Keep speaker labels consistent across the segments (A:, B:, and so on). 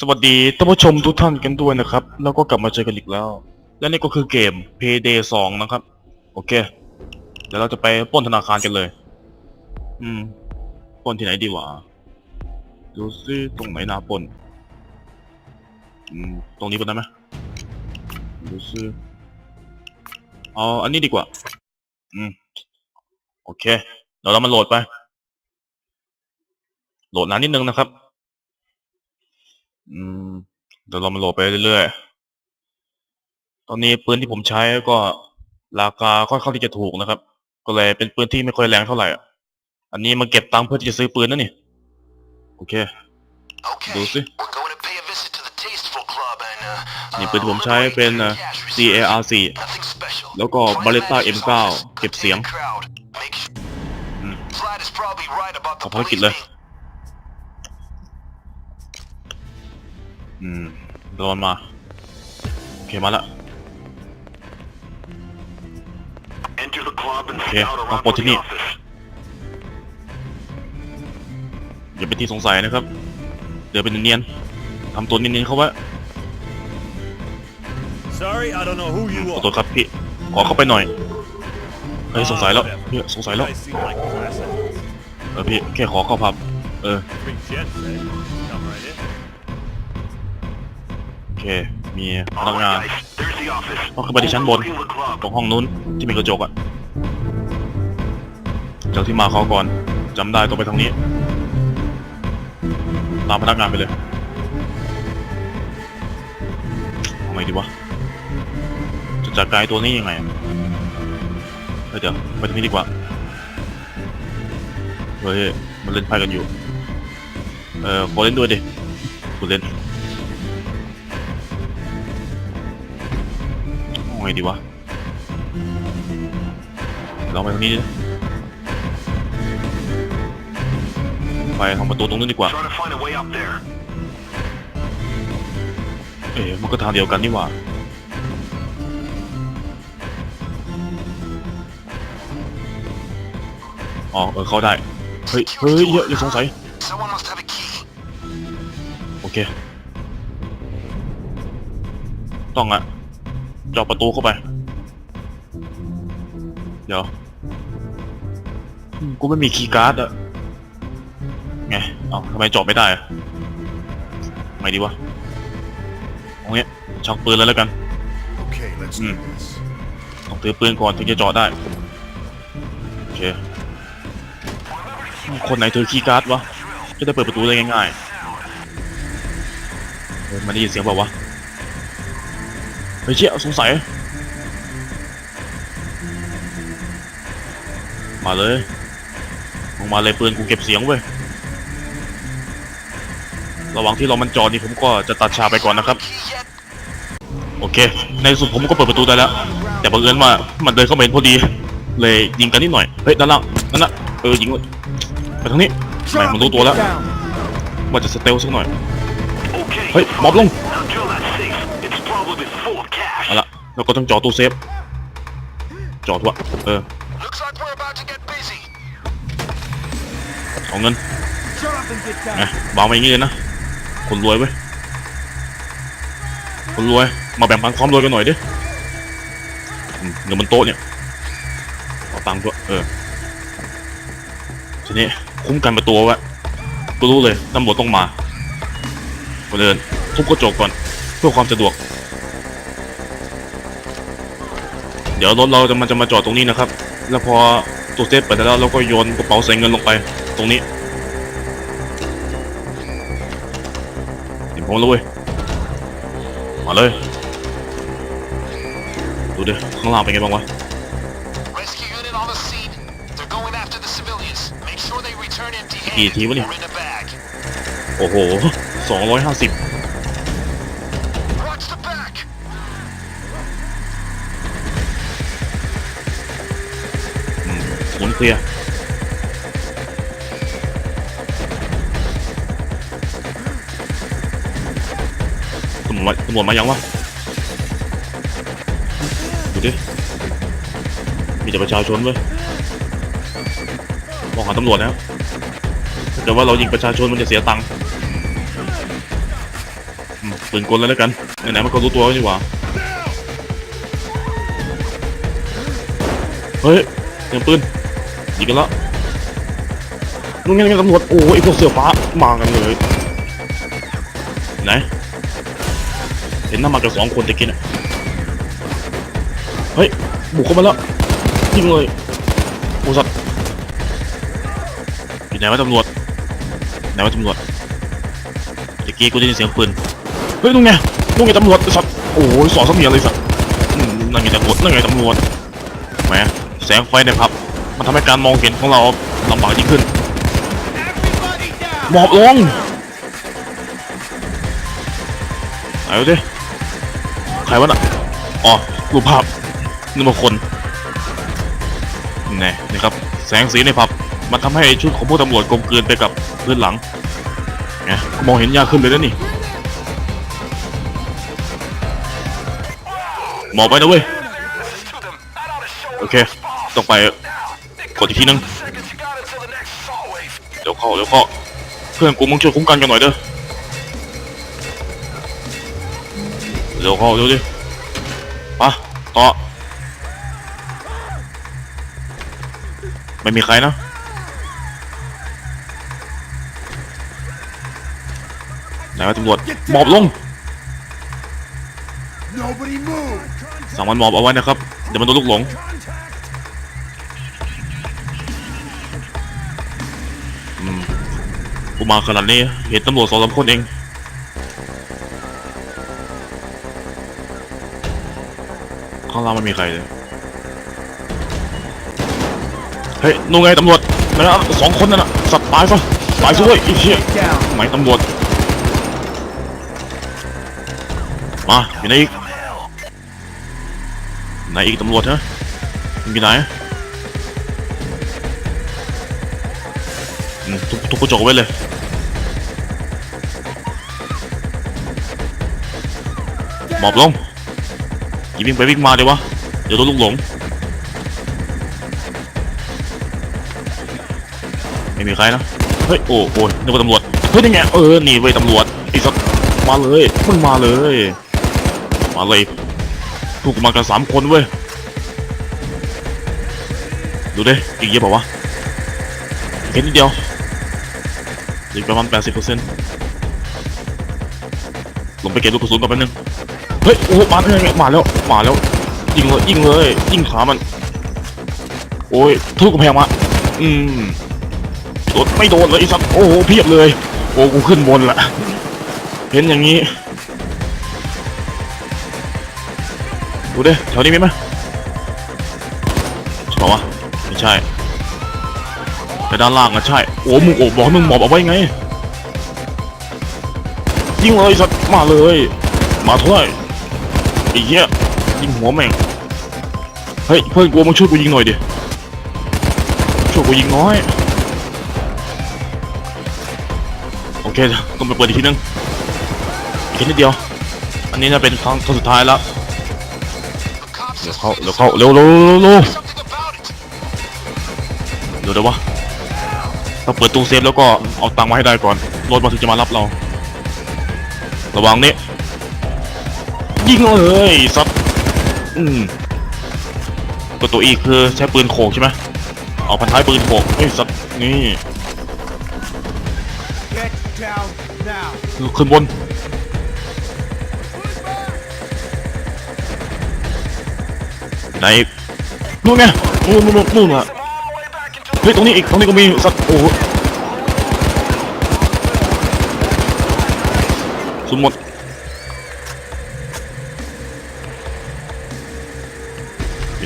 A: สวัสดีท่านผู้ชมทุกท่านกันด้วยนะครับ แล้วก็กลับมาเจอกันอีกแล้ว และนี่ก็คือเกม Payday 2 นะครับ โอเค เดี๋ยวเราจะไปปล้นธนาคารกันเลย อืมปล้นที่ไหนดีวะดูซิตรงไหนนาปล้นอืมตรงนี้ปล้นได้ไหมดูซิเอาอันนี้ดีกว่า อืมโอเค เดี๋ยวเรามาโหลดไป โหลดนานนิดนึงนะครับ อืม เดี๋ยวเรามาโหลดไปเรื่อยๆ ตอนนี้ปืนที่ผมใช้ก็ราคาค่อนข้างที่จะถูกนะครับ ก็เลยเป็นปืนที่ไม่ค่อยแรงเท่าไหร่อะอันนี้มาเก็บตังค์เพื่อที่จะซื้อปืนนั่นนี่ โอเค
B: Okay,
A: ดูสิ
B: we're going to pay a visit to the Tasteful Club and uh,
A: นี่ปืนที่ผมใช้เป็นเอ่อ CAR4
B: nothing special.
A: แล้วก็
B: Try to
A: Beretta
B: manage
A: M9
B: yourself.
A: เก็บเสียง
B: Crowd. Make sure.
A: อืม
B: Vlad is probably right about the
A: เอาภารกิจ
B: police
A: เลย อืมโดนมา โอเค มาละ
B: Enter the club and
A: Okay,
B: scout around
A: I'll
B: for
A: put it
B: the
A: in.
B: office.
A: อย่าเป็นที่สงสัยนะครับ เดี๋ยวเป็นเนียนๆทำตัวเนียนๆเข้าไว้
C: Sorry, I don't know who
A: ข
C: you
A: อ
C: are.
A: โทษครับพี่ ขอเข้าไปหน่อยเฮ้ยสงสัยแล้วเฮ้ยสงสัยแล้ว
C: You guys seem like class acts.
A: เออพี่แค่ขอเข้าพับ เออ
C: Three jets, eh?
A: มีพนักงานต้องขึ้นไปที่ชั้นบน ตรงห้องนู้นที่มีกระจกอะเจ้าที่มาเขาก่อนจำได้ต้องไปทางนี้ ตามพนักงานไปเลยเอาไงดีวะจะจัดการตัวนี้ยังไงเเดี๋ยวไปทางนี้ดีกว่าเฮ้ยมันเล่นไพ่กันอยู่ เออขอเล่นด้วยดิกูเล่น ไงดีวะเราไปทางนี้ดิไปทางประตูตรงนู้นดีกว่า
B: Trying to find a way up there.
A: เอ๊ะมันก็ทางเดียวกันนี่หว่า อ๋อ เออ เข้าได้ เฮ้ย เฮ้ยอย่าอย่าสงสัย
B: Someone must have a key.
A: โอเค ต้องอะเจาะประตูเข้าไป เดี๋ยวอืมกูไม่มีคีย์การ์ดอะไง เอ้าทำไมเจาะไม่ได้อะไงดีวะตรงเนี้ยชักปืนแล้วแล้วกัน
B: Okay, let's
A: Hmm.
B: this.
A: ต้องถือปืนก่อนถึงจะเจาะได้ โอเค คนไหนถือคีย์การ์ดวะ จะได้เปิดประตูได้ง่ายๆเฮ้ยมันได้ยินเสียงเปล่าวะ เฮ้เชี่ยสงสัย มาเลยลงมาเลยปืนกูเก็บเสียงเว้ย ระหว่างที่เรามันจอดนี่ผมก็จะตัดฉาไปก่อนนะครับ โอเค ในสุดผมก็เปิดประตูได้แล้ว แต่บังเอิญว่ามันเดินเข้ามาเห็นพอดี เลยยิงกันนิดหน่อย เฮ้ยด้านล่างนั่นน่ะเออยิงเลยไปทางนี้แม่งมันรู้ตัวแล้วว่าจะสเตลสักหน่อย เฮ้ยมอบลง เอาละแล้วก็ต้องจอดตู้เซฟจอดวะเออ
B: Looks like we're about to get busy.
A: เอาเงินไงวางไว้อย่างนี้เลยนะคนรวยเว้ยคนรวยมาแบ่งปันความรวยกันหน่อยดิอืมเงินบนโต๊ะเนี่ยเอาตังค์ด้วยเออทีนี้คุ้มกันประตูไว้ก็รู้เลยตำรวจต้องมาก่อนเดินทุบกระจกก่อน เพื่อความสะดวก เดี๋ยวรถเราจะมันจะมาจอดตรงนี้นะครับ แล้วพอตู้เซฟเปิดได้แล้วเราก็โยนกระเป๋าใส่เงินลงไป ตรงนี้เห็นผมแล้วเว้ยมาเลย ดูดิข้างล่างเป็นไงบ้างวะ
B: Rescue unit on the scene. They're going after the civilians. Make sure they return
A: กี่
B: empty-handed
A: ทีวะเนี่ย
B: or in a bag.
A: โอ้โหสองร้อยห้าสิบ เคลียร์ตำรวจตำรวจมายังวะดูดิมีแต่ประชาชนเว้ยมองหาตำรวจนะครับถ้าเกิดว่าเรายิงประชาชนมันจะเสียตังค์ปืนกลเลยแล้วกันไหนๆมันก็รู้ตัวแล้วนี่หว่าเฮ้ยเสียงปืน ยิงกันแล้วนู่นไงไงตำรวจโอ้ยไอพวกเสือฟ้ามากันเลยไหนเห็นหน้ามากับสองคนตะกี้น่ะเฮ้ยบุกเข้ามาแล้วยิงเลยโอ้สัตว์อยู่ไหนวะตำรวจไหนวะตำรวจตะกี้กูได้ยินเสียงปืนเฮ้ยนู่นไงนู่นไงตำรวจไอ้สัตว์โอ้ยสอนเสมียเลยสัตว์นั่นไงตำรวจนั่นไงตำรวจแหมแสงไฟในผับ มันทำให้การมองเห็นของเราลำบากยิ่งขึ้นหมอบลงไหนดูดิใครวะน่ะอ๋อรูปภาพนึกว่าคนนี่นี่ครับ แสงสีในผับ มันทำให้ชุดของพวกตำรวจกลมกลืนไปกับพื้นหลังไงมองเห็นยากขึ้นเลยนะนี่หมอบไปนะเว้ย โอเค ต้องไป กดอีกทีนึงเดี๋ยวเข้าเดี๋ยวเข้าเพื่อนกูมึงช่วยคุ้มกันกันหน่อยเด้อเดี๋ยวเข้าเดี๋ยวดิไปะต่อไม่มีใครนะไหนวะตำรวจหมอบลง
D: Nobody move!
A: สั่งมันหมอบเอาไว้นะครับ เดี๋ยวมันโดนลูกหลง มาขนาดนี้ เห็นตำรวจสองสามคนเองข้างล่างไม่มีใครเลยเฮ้ยนู่นไงตำรวจนั่นนะสองคนนั่นน่ะสัตว์ตายซะตายซะเว้ยไอ้เหี้ยไหนตำรวจ มาอยู่ไหนอีกไหนอีกตำรวจฮะอยู่ไหนทุบทุบกระจกไว้เลย หมอบลงอย่าวิ่งไปวิ่งมาเดี๋ยววะ เดี๋ยวโดนลูกหลง ไม่มีใครนะ เฮ้ย โอ้โอ้ยนึกว่าตำรวจ เฮ้ยนี่ไง เออ นี่เว้ยตำรวจไอ้สัสมาเลยมึงมาเลย มาเลย ถูกมากันสามคนเว้ย ดูดิอีกเยอะเปล่าวะเห็นนิดเดียวอีกประมาณแปดสิบเปอร์เซ็นต์ลงไปเก็บลูกกระสุนก่อนแป๊บนึง เฮ้ยโอ้มาแล้วมาแล้วมาแล้วยิงเลยยิงเลยยิงขามัน โอ้ยทุบกำแพงมาอืมโดนไม่โดนเลยสัตว์โอ้โหเพียบเลย โอ้กูขึ้นบนละเห็นอย่างนี้ดูดิแถวนี้มีไหมใช่ปะวะไม่ใช่แต่ด้านล่างอะใช่โอ้มึงโอ้บอกมึงหมอบเอาไว้ไงยิงเลยสัตว์มาเลย มาเท่าไหร่ อ้เหี้ยยิงหัวแม่งเฮ้ยเพื่อนกูมาช่วยกูยิงหน่อยดิช่วยกูยิงน้อยโอเคต้องไปเปิดอีกทีนึงอีกนิดเดียว อันนี้จะเป็นครั้งครั้งสุดท้ายแล้วเดี๋ยวเข้าเดี๋ยวเข้าเร็วเร็วเร็วเร็วเร็ว
B: something about it.
A: เดี๋ยวเดี๋ยววะถ้าเปิดตู้เซฟแล้วก็เอาตังค์มาให้ได้ก่อนรถมาถึงจะมารับเรา ระวังนี่ ยิงเลยซัดอืมกดตัวอีคือใช้ปืนโขกใช่ไหมเอาพันท้ายปืนโขกเฮ้ยซัดนี่ขึ้นบนไหนนู่นไงนู่นนู่นนู่นนู่นอะเฮ้ยตรงนี้อีกตรงนี้ก็มีสัตว์โอ้โหสุดหมด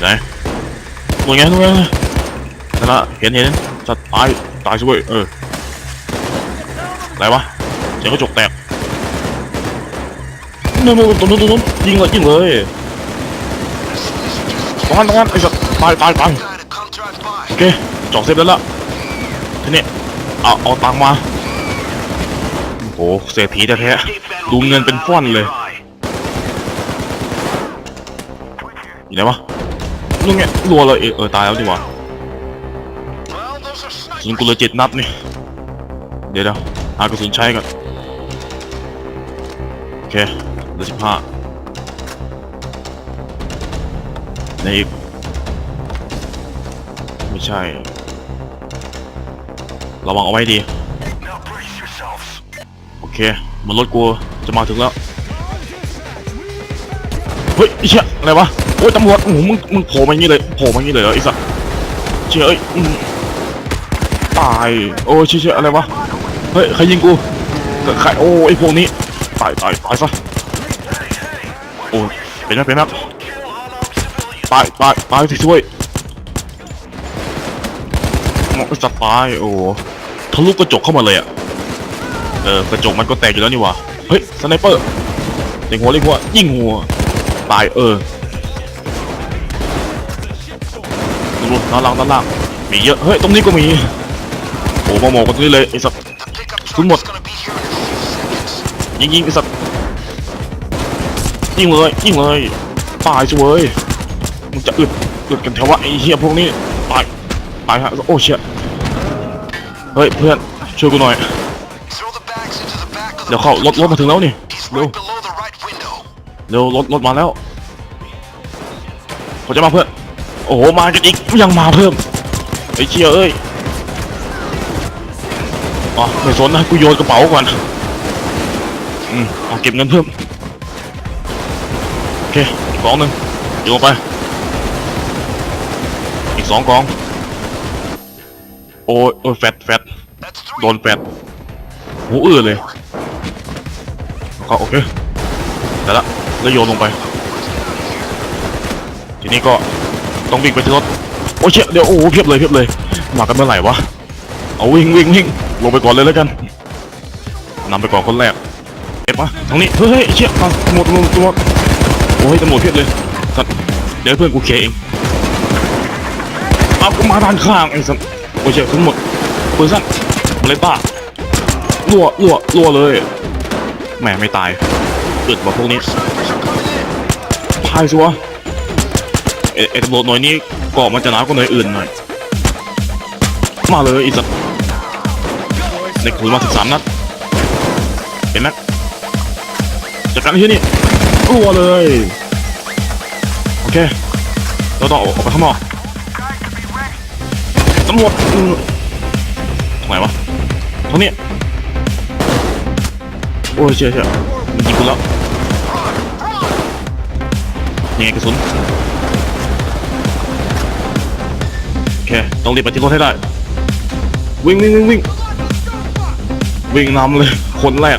A: อยู่ไหนนู่นไงนู่นไงนั่นละเห็นเห็นสัตายตายช่วยเอออะไรวะเสียงกระจกแตกนู่นนู่นตรงนู้นตรงนู้นยิงเลยยิงเลยตรงนั้นตรงนั้นไอ้สัตว์ตายตายตายโอเคจอกเซฟแล้วล่ะทีนี้เอาเอาตังมาโอ้เศรษฐีแท้ๆดูเงินเป็นฟ่อนเลยอยู่ไหนวะ นู่นไงรัวเลยเออเออตายแล้วดีกว่า
B: Well, those are
A: กระสุนกูเลยเจ็ดนัดนี่ เดี๋ยวเดี๋ยวหากระสุนใช้ก่อน โอเคเหลือสิบห้าในอีก ไม่ใช่ ระวังเอาไว้ดี โอเค มันรถกูจะมาถึงแล้ว ฮ้ยไอ้เชี่ยอะไรวะโอ้ยตำรวจโอ้โหมึงมึงโผล่มาอย่างนี้เลยโผล่มาอย่างนี้เลยเหรอไอ้สัสเชี่ยเอ้ยอืมตายโอ้ยเชี่ยเชี่ยอะไรวะเฮ้ยใครยิงกูใครโอ้ยไอ้พวกนี้ตายตายตายซะโอ้ยเป็นไหมเป็นไหมตายตายตายสิช่วยมันก็จะตายโอ้ทะลุกระจกเข้ามาเลยอะเออกระจกมันก็แตกอยู่แล้วนี่ว่าเฮ้ยสไนเปอร์เล็งหัวเล็งหัวยิงหัว ตายเออดูด้านล่างด้านล่างมีเยอะเฮ้ยตรงนี้ก็มีโอ้มาหมอกกันตรงนี้เลยไอ้สัตว์
B: The pickup
A: Good
B: truck
A: one.
B: is gonna be here in a few seconds.
A: ยิงยิงไอ้สัตว์ยิงเลยยิงเลยตายสิเว้ยมึงจะอึดอึดกันแถววะไอ้เหี้ยพวกนี้ตายตายฮะโอ้เชี่ยเฮ้ยเพื่อนช่วยกูหน่อยเดี๋ยวเข้ารถรถมาถึงแล้วนี่เร็ว เร็วรถรถมาแล้วเขาจะมาเพื่อนโอ้โหมากันอีกยังมาเพิ่มไอ้เชี่ยเอ้ยอ๋อไม่สนนะกูโยนกระเป๋าก่อนอืมเอาเก็บเงินเพิ่มโอเคอีกกองหนึ่งโยนไป อีกสองกอง โอ้ยโอ้ยแฟตแฟต
B: That's three.
A: โดนแฟตหูอื้อเลยก็โอเคแต่ละ แล้วโยนลงไป ทีนี้ก็ต้องวิ่งไปที่รถโอ้เชี่ยเดี๋ยวโอ้โหเพียบเลยเพียบเลย มากันเมื่อไหร่วะ เอาวิ่งวิ่งวิ่งลงไปก่อนเลยแล้วกันนำไปก่อนคนแรกเก็บมาทางนี้ เฮ้ยเชี่ยมาตำรวจตำรวจตำรวโอ้ยตำรวจเพียบเลยสัตว์เดี๋ยวเพื่อนกูเคลียเองเอากูมาด้านข้างไอ้สัสโอ้ยเชี่ยทั้งหมดปืนสั้นเบลต้ารั่วรั่วรั่วเลยแหมไม่ตายอึดกว่าพวกนี้ ตายสิวะเอไอตำรวจหน่วยนี้เกาะมันจะหนากว่าหน่วยอื่นหน่อย มาเลยไอีสัตว์ในขืนมาสิบสามนัด เห็นไหมจัดการที่นี่รั่วเลย โอเค เราต้องออกไปข้างนอกตำรวจอืมตรงไหนวะตรงนี้ โอ้ยเชี่ยเชี่ยมันยิงกูแล้ว นี่ไงกระสุนโอเคต้องรีบไปที่รถให้ได้ วิ่งวิ่งวิ่งวิ่งวิ่งนำเลย คนแรก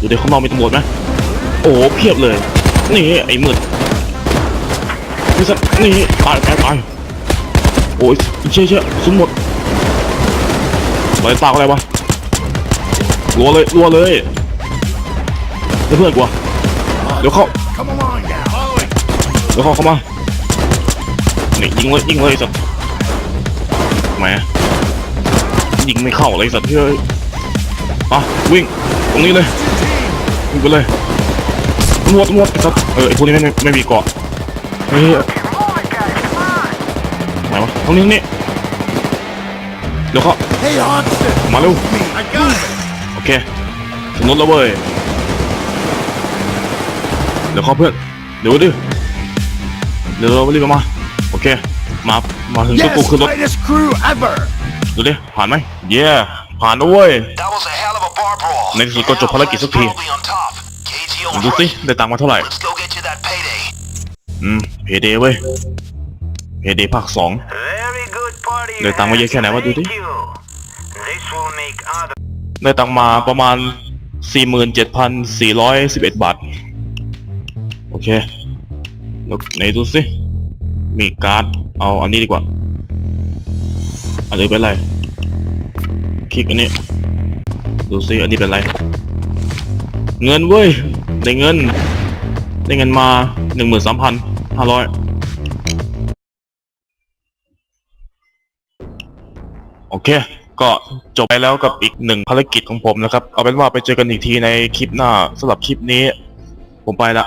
A: ดูเด็กข้างนอกมีตำรวจไหมโอ้โหเพียบเลย นี่ไอ้มืดนี่สัตว์นี่ตายตายตายโอ้ยเชี่ยเชี่ยสุนหมดไปตากอะไรวะรัวเลยรัวเลยเดี๋ยวเพื่อนกูอะ เดี๋ยวเข้า
D: Come along now.
A: เดี๋ยวเข้าเข้ามานี่ยิงเลยยิงเลยไอ้สัตว์แหมยิงไม่เข้าเลยไอ้สัตว์เฮ้ยอะวิ่งตรงนี้เลยวิ่งไปเลยตำรวจตำรวจไอ้สัตว์เออไอ้พวกนี้ไม่ไม่ไม่มีเกาะเฮ้ยไหนวะตรงนี้ตรงนี้เดี๋ยวเข้า
D: Hey, Hodgson.
A: มาเร็ว
D: I got it.
A: โอเคถึงรถแล้วเว้ย เดี๋ยวเข้าเพื่อนเดี๋ยวดิเดี๋ยวเรารีบมาโอเคมามาถึง
D: Yes,
A: ตัวกูขึ้นรถ
D: greatest crew ever.
A: ดูดิผ่านไหมเย้ผ่านนะเว้ย
B: That was a hell of a bar brawl.
A: ในที่สุดก็จบภารกิจสักที
B: Probably on top. KTO
A: ดูสิได้ตังค์มาเท่าไหร่
B: Let's go get you that payday.
A: อืมเพเดเว้ยเพเดภาคสอง
E: Very good party.
A: ได้ตังค์มาเยอะแค่ไหนวะดูดิ
E: Thank you. This will make other
A: ได้ตังค์มาประมาณ 47,411 บาทโอ เคแล้วไหนดูสิมีการ์ด เอาอันนี้ดีกว่า อันนี้เป็นไร คลิกอันนี้ ดูสิอันนี้เป็นไร เงินเว้ย ได้เงิน ได้เงินมา13,500โอเค ก็จบไปแล้วกับอีกหนึ่งภารกิจของผมนะครับ เอาเป็นว่าไปเจอกันอีกทีในคลิปหน้าสำหรับคลิปนี้ ผมไปละ